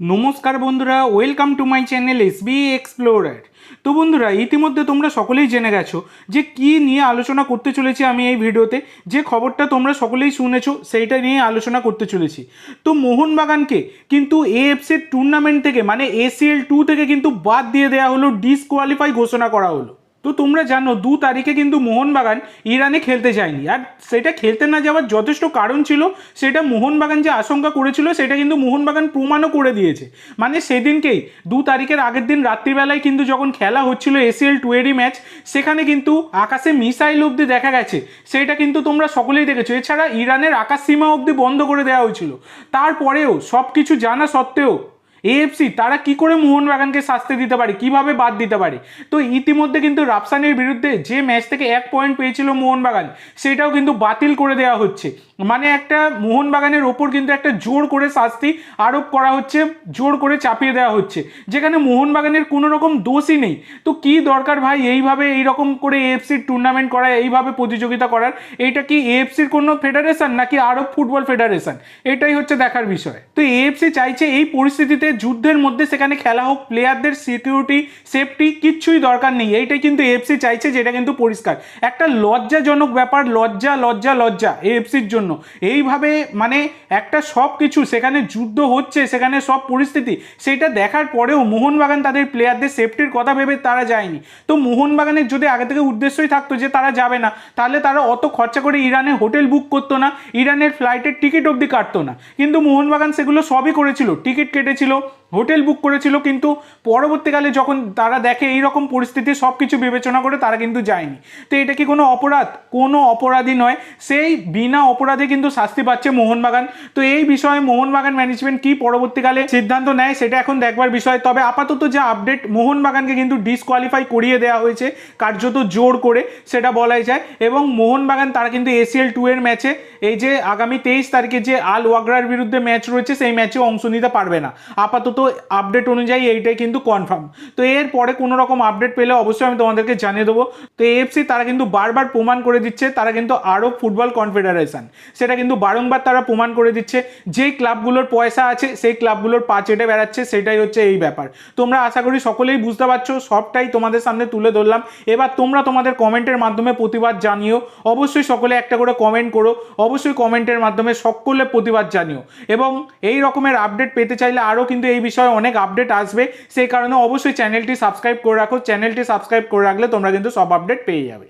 নমস্কার বন্ধুরা, welcome to my channel S B explorer. তো বন্ধুরা, ইতিমধ্যে তোমরা সকলেই জেনে গেছো যে কি নিয়ে আলোচনা করতে চলেছি আমি এই ভিডিওতে। যে খবরটা তোমরা সকলেই শুনেছো, সেইটা নিয়ে আলোচনা করতে চলেছি। তো মোহনবাগানকে কিন্তু এএফসির টুর্নামেন্ট থেকে মানে এসিএল টু থেকে কিন্তু বাদ দিয়ে দেওয়া হলো ডিসকোয়ালিফাই ঘোষণা করা হলো। তো তোমরা জানো, দু তারিখে কিন্তু মোহনবাগান ইরানে খেলতে যায়নি। আর সেটা খেলতে না যাওয়ার যথেষ্ট কারণ ছিল, সেটা মোহনবাগান যে আশঙ্কা করেছিল, সেটা কিন্তু মোহনবাগান প্রমাণও করে দিয়েছে। মানে সেদিনকেই, দু তারিখের আগের দিন রাত্রিবেলায় কিন্তু যখন খেলা হচ্ছিল এসিএল টু এরই ম্যাচ, সেখানে কিন্তু আকাশে মিসাইল অবধি দেখা গেছে। সেটা কিন্তু তোমরা সকলেই দেখেছ। এছাড়া ইরানের আকাশ সীমা অবধি বন্ধ করে দেওয়া হয়েছিল। তারপরেও সব কিছু জানা সত্ত্বেও এএফসি তারা কি করে মোহনবাগানকে শাস্তি দিতে পারে? কীভাবে বাদ দিতে পারে? তো ইতিমধ্যে কিন্তু রাফসানের বিরুদ্ধে যে ম্যাচ থেকে এক পয়েন্ট পেয়েছিল মোহনবাগান, সেটাও কিন্তু বাতিল করে দেওয়া হচ্ছে। মানে একটা মোহনবাগানের ওপর কিন্তু একটা জোর করে শাস্তি আরোপ করা হচ্ছে, জোর করে চাপিয়ে দেওয়া হচ্ছে। যেখানে মোহনবাগানের কোনো রকম দোষই নেই। তো কি দরকার ভাই এইভাবে এইরকম করে এএফসির টুর্নামেন্ট করা, এইভাবে প্রতিযোগিতা করার? এইটা কি এএফসির কোনো ফেডারেশন নাকি আরব ফুটবল ফেডারেশন এটাই হচ্ছে দেখার বিষয়। তো এএফসি চাইছে এই পরিস্থিতিতে যুদ্ধের মধ্যে সেখানে খেলা হোক প্লেয়ারদের সিকিউরিটি সেফটি কিচ্ছুই দরকার নেই। এইটাই কিন্তু এএফসি চাইছে, যেটা কিন্তু পরিষ্কার। একটা লজ্জাজনক ব্যাপার, লজ্জা লজ্জা লজ্জা এএফসির জন্য। এইভাবে মানে একটা সব কিছু, সেখানে যুদ্ধ হচ্ছে, সেখানে সব পরিস্থিতি, সেটা দেখার পরেও মোহনবাগান তাদের প্লেয়ারদের সেফটির কথা ভেবে তারা যায়নি। তো মোহনবাগানের যদি আগে থেকে উদ্দেশ্যই থাকতো যে তারা যাবে না, তাহলে তারা অত খরচা করে ইরানে হোটেল বুক করতো না, ইরানের ফ্লাইটের টিকিট অবধি কাটতো না। কিন্তু মোহনবাগান সেগুলো সবই করেছিল। টিকিট কেটেছিল Tchau! হোটেল বুক করেছিল, কিন্তু পরবর্তীকালে যখন তারা দেখে এই রকম পরিস্থিতি সব কিছু বিবেচনা করে তারা কিন্তু যায়নি। তো এটা কি কোনো অপরাধ? কোনো অপরাধী নয়। সেই বিনা অপরাধে কিন্তু শাস্তি পাচ্ছে মোহনবাগান। তো এই বিষয়ে মোহনবাগান ম্যানেজমেন্ট কি পরবর্তীকালে সিদ্ধান্ত নেয়, সেটা এখন দেখবার বিষয়। তবে আপাতত যে আপডেট মোহনবাগানকে কিন্তু ডিসকোয়ালিফাই করিয়ে দেওয়া হয়েছে, কার্যত জোর করে সেটা বলাই যায়। এবং মোহনবাগান, তারা কিন্তু এসিএল টু এর ম্যাচে এই যে আগামী তেইশ তারিখে যে আল ওয়াগরার বিরুদ্ধে ম্যাচ রয়েছে, সেই ম্যাচে অংশ নিতে পারবে না। আপাতত আপডেট অনুযায়ী এইটাই কিন্তু কনফার্ম তো এর পরে কোনো রকম আপডেট পেলে অবশ্যই আমি তোমাদেরকে জানিয়ে দেবো। তো এএফসি তারা কিন্তু বারবার প্রমাণ করে দিচ্ছে, তারা কিন্তু আরব ফুটবল কনফেডারেশন সেটা কিন্তু বারংবার তারা প্রমাণ করে দিচ্ছে। যেই ক্লাবগুলোর পয়সা আছে, সেই ক্লাবগুলোর পা চেটে বেড়াচ্ছে, সেটাই হচ্ছে এই ব্যাপার। তোমরা আশা করি সকলেই বুঝতে পারছ, সবটাই তোমাদের সামনে তুলে ধরলাম। এবার তোমরা তোমাদের কমেন্টের মাধ্যমে প্রতিবাদ জানিও। অবশ্যই সকলে একটা করে কমেন্ট করো। অবশ্যই কমেন্টের মাধ্যমে সকলে প্রতিবাদ জানিও। এবং এই রকমের আপডেট পেতে চাইলে আরও কিন্তু এই বিষয়ে অনেক আপডেট আসবে। সেই কারণে অবশ্যই চ্যানেলটি সাবস্ক্রাইব করে রাখো। চ্যানেলটি সাবস্ক্রাইব করে রাখলে তোমরা কিন্তু সব আপডেট পেয়ে যাবে।